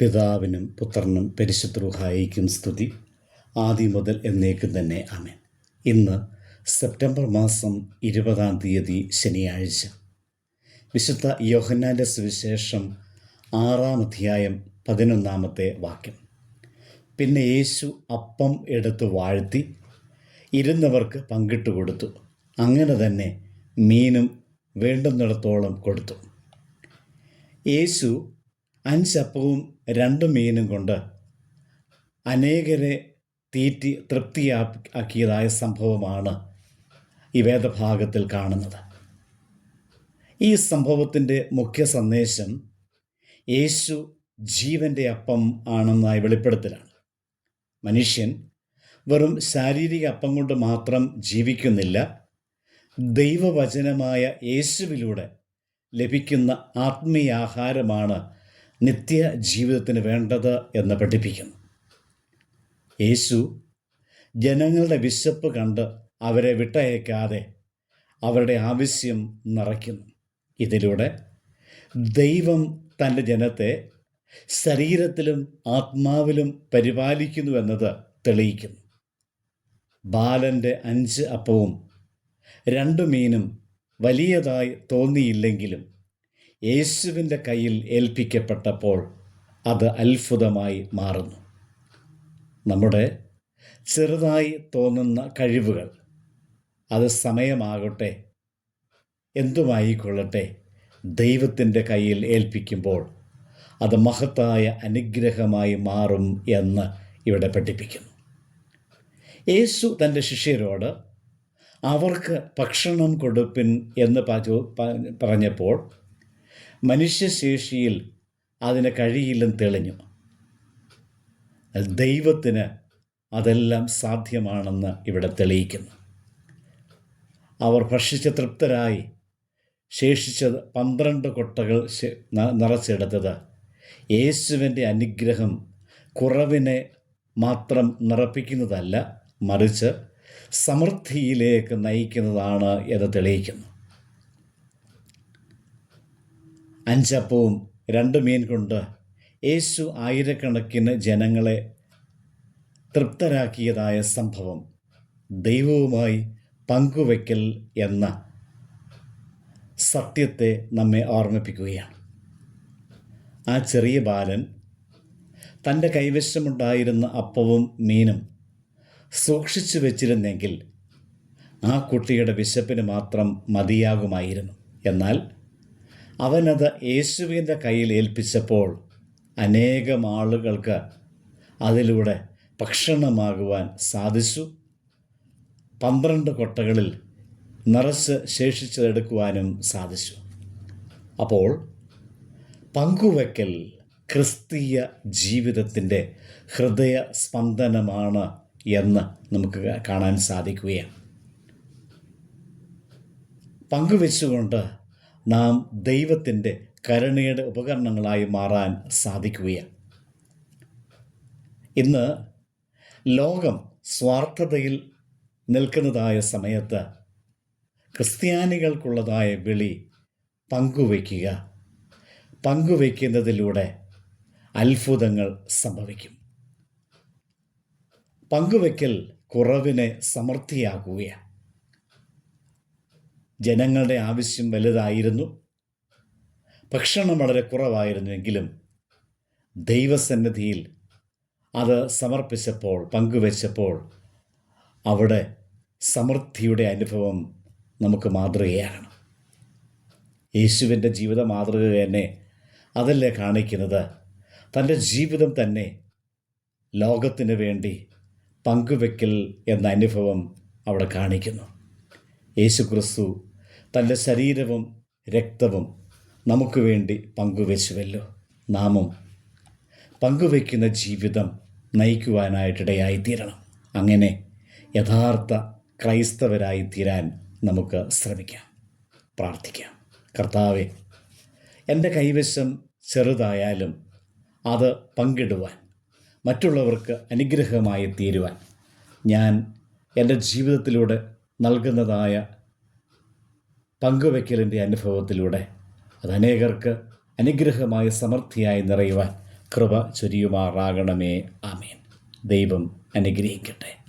പിതാവിനും പുത്രനും പരിശുദ്ധ്രൂഹായിക്കും സ്തുതി. ആദ്യം മുതൽ എന്നേക്കും തന്നെ ആമേൻ. ഇന്ന് സെപ്റ്റംബർ മാസം ഇരുപതാം തീയതി ശനിയാഴ്ച. വിശുദ്ധ യോഹന്നാന്റെ സുവിശേഷം ആറാം അധ്യായം പതിനൊന്നാമത്തെ വാക്യം. പിന്നെ യേശു അപ്പം എടുത്ത് വാഴ്ത്തി ഇരുന്നവർക്ക് പങ്കിട്ട് കൊടുത്തു. അങ്ങനെ തന്നെ മീനും വേണ്ടുന്നിടത്തോളം കൊടുത്തു. യേശു അഞ്ചപ്പവും രണ്ട് മീനും കൊണ്ട് അനേകരെ തീറ്റി തൃപ്തിയാക്കിയതായ സംഭവമാണ് ഈ വേദഭാഗത്തിൽ കാണുന്നത്. ഈ സംഭവത്തിന്റെ മുഖ്യ സന്ദേശം യേശു ജീവന്റെ അപ്പം ആണെന്നായി വെളിപ്പെടുത്തലാണ്. മനുഷ്യൻ വെറും ശാരീരിക അപ്പം കൊണ്ട് മാത്രം ജീവിക്കുന്നില്ല ദൈവവചനമായ യേശുവിലൂടെ ലഭിക്കുന്ന ആത്മീയാഹാരമാണ് നിത്യ ജീവിതത്തിന് വേണ്ടത് എന്ന് പഠിപ്പിക്കുന്നു. യേശു ജനങ്ങളുടെ വിശപ്പ് കണ്ട് അവരെ വിട്ടയക്കാതെ അവരുടെ ആവശ്യം നിറയ്ക്കുന്നു. ഇതിലൂടെ ദൈവം തന്റെ ജനത്തെ ശരീരത്തിലും ആത്മാവിലും പരിപാലിക്കുന്നു എന്നത് തെളിയിക്കുന്നു. ബാലന്റെ അഞ്ച് അപ്പവും രണ്ട് മീനും വലിയതായി തോന്നിയില്ലെങ്കിലും യേശുവിന്റെ കയ്യിൽ ഏൽപ്പിക്കപ്പെട്ടപ്പോൾ അത് അത്ഭുതമായി മാറുന്നു. നമ്മുടെ ചെറുതായി തോന്നുന്ന കഴിവുകൾ അത് സമയമാകട്ടെ എന്തുമായിക്കൊള്ളട്ടെ ദൈവത്തിന്റെ കയ്യിൽ ഏൽപ്പിക്കുമ്പോൾ അത് മഹത്തായ അനുഗ്രഹമായി മാറും എന്ന് ഇവിടെ പഠിപ്പിക്കുന്നു. യേശു തന്റെ ശിഷ്യരോട് അവർക്ക് ഭക്ഷണം കൊടുപ്പിൻ എന്ന് പറഞ്ഞപ്പോൾ മനുഷ്യശേഷിയിൽ അതിന് കഴിയില്ലെന്ന് തെളിഞ്ഞു. ദൈവത്തിന് അതെല്ലാം സാധ്യമാണെന്ന് ഇവിടെ തെളിയിക്കുന്നു. അവർ ഭക്ഷിച്ച തൃപ്തരായി ശേഷിച്ചത് പന്ത്രണ്ട് കൊട്ടകൾ നിറച്ചെടുത്തത് യേശുവിന്റെ അനുഗ്രഹം കുറവിനെ മാത്രം നിറപ്പിക്കുന്നതല്ല മറിച്ച് സമൃദ്ധിയിലേക്ക് നയിക്കുന്നതാണ് എന്ന് തെളിയിക്കുന്നു. അഞ്ചപ്പവും രണ്ട് മീൻ കൊണ്ട് യേശു ആയിരക്കണക്കിന് ജനങ്ങളെ തൃപ്തരാക്കിയതായ സംഭവം ദൈവവുമായി പങ്കുവയ്ക്കൽ എന്ന സത്യത്തെ നമ്മെ ഓർമ്മിപ്പിക്കുകയാണ്. ആ ചെറിയ ബാലൻ തന്റെ കൈവശമുണ്ടായിരുന്ന അപ്പവും മീനും സൂക്ഷിച്ചു വച്ചിരുന്നെങ്കിൽ ആ കുട്ടിയുടെ വിശപ്പിന് മാത്രം മതിയാകുമായിരുന്നു. എന്നാൽ അവനത് യേശുവിന്റെ കയ്യിൽ ഏൽപ്പിച്ചപ്പോൾ അനേകം ആളുകൾക്ക് അതിലൂടെ ഭക്ഷണമാകുവാൻ സാധിച്ചു. പന്ത്രണ്ട് കൊട്ടകളിൽ നിറച്ച് ശേഷിച്ചതെടുക്കുവാനും സാധിച്ചു. അപ്പോൾ പങ്കുവയ്ക്കൽ ക്രിസ്തീയ ജീവിതത്തിന്റെ ഹൃദയ സ്പന്ദനമാണ് എന്ന് നമുക്ക് കാണാൻ സാധിക്കുകയാണ്. പങ്കുവെച്ചുകൊണ്ട് നാം ദൈവത്തിന്റെ കരുണയുടെ ഉപകരണങ്ങളായി മാറാൻ സാധിക്കുകയാണ്. ഇന്ന് ലോകം സ്വാർത്ഥതയിൽ നിൽക്കുന്നതായ സമയത്ത് ക്രിസ്ത്യാനികൾക്കുള്ളതായ വിളി പങ്കുവയ്ക്കുക. പങ്കുവയ്ക്കുന്നതിലൂടെ അത്ഭുതങ്ങൾ സംഭവിക്കും. പങ്കുവയ്ക്കൽ കുറവിനെ സമൃദ്ധിയാക്കുകയാണ്. ജനങ്ങളുടെ ആവശ്യം വലുതായിരുന്നു. ഭക്ഷണം വളരെ കുറവായിരുന്നുവെങ്കിലും ദൈവസന്നിധിയിൽ അത് സമർപ്പിച്ചപ്പോൾ പങ്കുവച്ചപ്പോൾ അവിടെ സമൃദ്ധിയുടെ അനുഭവം നമുക്ക് മാതൃകയാണ് യേശുവിന്റെ ജീവിത മാതൃക തന്നെ അതല്ലേ കാണിക്കുന്നത്? തന്റെ ജീവിതം തന്നെ ലോകത്തിന് വേണ്ടി പങ്കുവെക്കൽ എന്ന അനുഭവം അവിടെ കാണിക്കുന്നു. യേശു ക്രിസ്തു തന്റെ ശരീരവും രക്തവും നമുക്ക് വേണ്ടി പങ്കുവെച്ചുവല്ലോ. നാമും പങ്കുവയ്ക്കുന്ന ജീവിതം നയിക്കുവാനായിട്ടിടയായിത്തീരണം. അങ്ങനെ യഥാർത്ഥ ക്രൈസ്തവരായി തീരാൻ നമുക്ക് ശ്രമിക്കാം. പ്രാർത്ഥിക്കാം. കർത്താവെ എന്റെ കൈവശം ചെറുതായാലും അത് പങ്കിടുവാൻ മറ്റുള്ളവർക്ക് അനുഗ്രഹമായി തീരുവാൻ ഞാൻ എന്റെ ജീവിതത്തിലൂടെ നൽകുന്നതായ പങ്കുവയ്ക്കലിന്റെ അനുഭവത്തിലൂടെ അത് അനേകർക്ക് അനുഗ്രഹമായ സമൃദ്ധിയായി നിറയുവാൻ കൃപ ചൊരിയുമാറാകണമേ. ആമേൻ. ദൈവം അനുഗ്രഹിക്കട്ടെ.